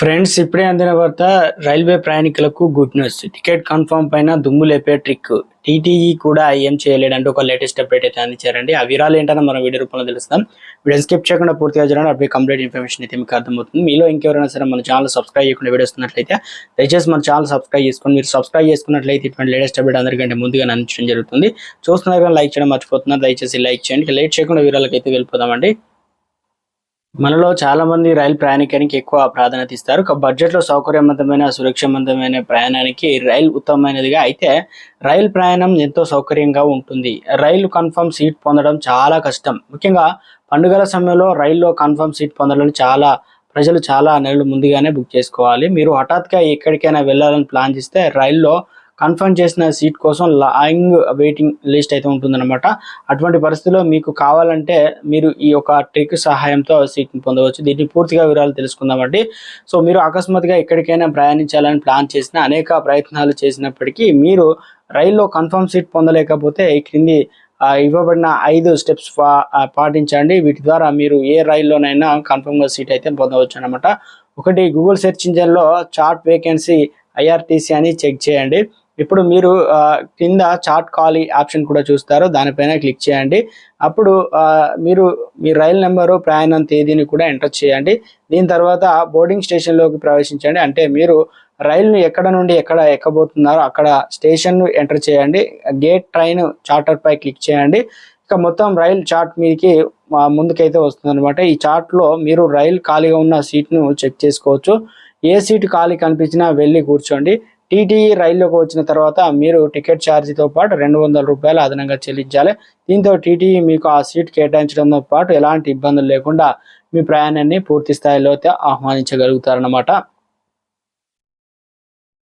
Friends ఇప్పుడే అందిన వార్త రైల్వే ప్రయాణికులకు గుడ్ న్యూస్. టికెట్ కన్ఫర్మ్ పైన దుమ్ము లేపే ట్రిక్. టీటీఈ కూడా ఏం చేయలేడంటే ఒక లేటెస్ట్ అప్డేట్ అయితే అందించారండి. ఆ వివరాలు ఏంటన్నా మనం వీడియో రూపంలో తెలుస్తాం. వీడియో స్కిప్ చేయకుండా పూర్తిగా చూడండి. అప్పుడు కంప్లీట్ ఇన్ఫర్మేషన్ అయితే మీకు అర్థమవుతుంది. మీలో ఇంకెవరైనా సరే మన ఛానల్ సబ్స్క్రైబ్ చేయకుండా వీడియో వస్తున్నట్లయితే దయచేసి మన ఛానల్ సబ్స్క్రైబ్ చేసుకొని మీరు సబ్స్క్రైబ్ చేసుకున్నట్లయితే ఇటువంటి లేటెస్ట్ అప్డేట్ అందరికంటే ముందుగా అందించడం జరుగుతుంది. చూస్తున్నారు లైక్ చేయడం మర్చిపోతున్నారు. దయచేసి లైక్ చేయండి. లేట్ చేయకుండా వివరాలకు అయితే వెళ్ళిపోదామండి. మనలో చాలా మంది రైలు ప్రయాణికానికి ఎక్కువ ప్రాధాన్యత ఇస్తారు. ఒక బడ్జెట్లో సౌకర్యవంతమైన సురక్షవంతమైన ప్రయాణానికి రైలు ఉత్తమమైనదిగా అయితే రైలు ప్రయాణం ఎంతో సౌకర్యంగా ఉంటుంది. రైలు కన్ఫర్మ్ సీట్ పొందడం చాలా కష్టం. ముఖ్యంగా పండుగల సమయంలో రైల్లో కన్ఫర్మ్ సీట్ పొందడం చాలా ప్రజలు చాలా నెలలు ముందుగానే బుక్ చేసుకోవాలి. మీరు హఠాత్గా ఎక్కడికైనా వెళ్ళాలని ప్లాన్ చేస్తే రైల్లో కన్ఫర్మ్ చేసిన సీట్ కోసం లాంగ్ వెయిటింగ్ లిస్ట్ అయితే ఉంటుందన్నమాట. అటువంటి పరిస్థితిలో మీకు కావాలంటే మీరు ఈ యొక్క ట్రిక్ సహాయంతో సీట్ని పొందవచ్చు. దీన్ని పూర్తిగా వివరాలు తెలుసుకుందామండి సో మీరు అకస్మాత్తుగా ఎక్కడికైనా ప్రయాణించాలని ప్లాన్ చేసిన అనేక ప్రయత్నాలు చేసినప్పటికీ మీరు రైల్లో కన్ఫర్మ్ సీట్ పొందలేకపోతే ఈ క్రింది ఇవ్వబడిన ఐదు స్టెప్స్ పాటించండి. వీటి ద్వారా మీరు ఏ రైల్లోనైనా కన్ఫర్మ్గా సీట్ అయితే పొందవచ్చు అనమాట ఒకటి గూగుల్ సెర్చ్ ఇంజన్లో చార్ట్ వేకెన్సీ ఐఆర్టీసీ అని చెక్ చేయండి. ఇప్పుడు మీరు కింద చార్ట్ ఖాళీ ఆప్షన్ కూడా చూస్తారు. దానిపైన క్లిక్ చేయండి. అప్పుడు మీరు మీ రైలు నెంబరు ప్రయాణం తేదీని కూడా ఎంటర్ చేయండి. దీని తర్వాత బోర్డింగ్ స్టేషన్లోకి ప్రవేశించండి. అంటే మీరు రైలును ఎక్కడ నుండి ఎక్కడ ఎక్కబోతున్నారో అక్కడ స్టేషన్ను ఎంటర్ చేయండి. గేట్ ట్రైన్ చార్టర్పై క్లిక్ చేయండి. ఇక మొత్తం రైలు చార్ట్ మీదకి ముందుకైతే వస్తుంది అనమాట ఈ చార్ట్లో మీరు రైలు ఖాళీగా ఉన్న సీట్ను చెక్ చేసుకోవచ్చు. ఏ సీటు ఖాళీ కనిపించినా వెళ్ళి కూర్చోండి. టీటీఈ రైల్లోకి వచ్చిన తర్వాత మీరు టికెట్ ఛార్జీతో పాటు రెండు వందల రూపాయలు అదనంగా చెల్లించాలి. దీంతో టీటీఈ మీకు ఆ సీట్ కేటాయించడంతో పాటు ఎలాంటి ఇబ్బందులు లేకుండా మీ ప్రయాణాన్ని పూర్తి స్థాయిలో అయితే ఆహ్వానించగలుగుతారన్నమాట.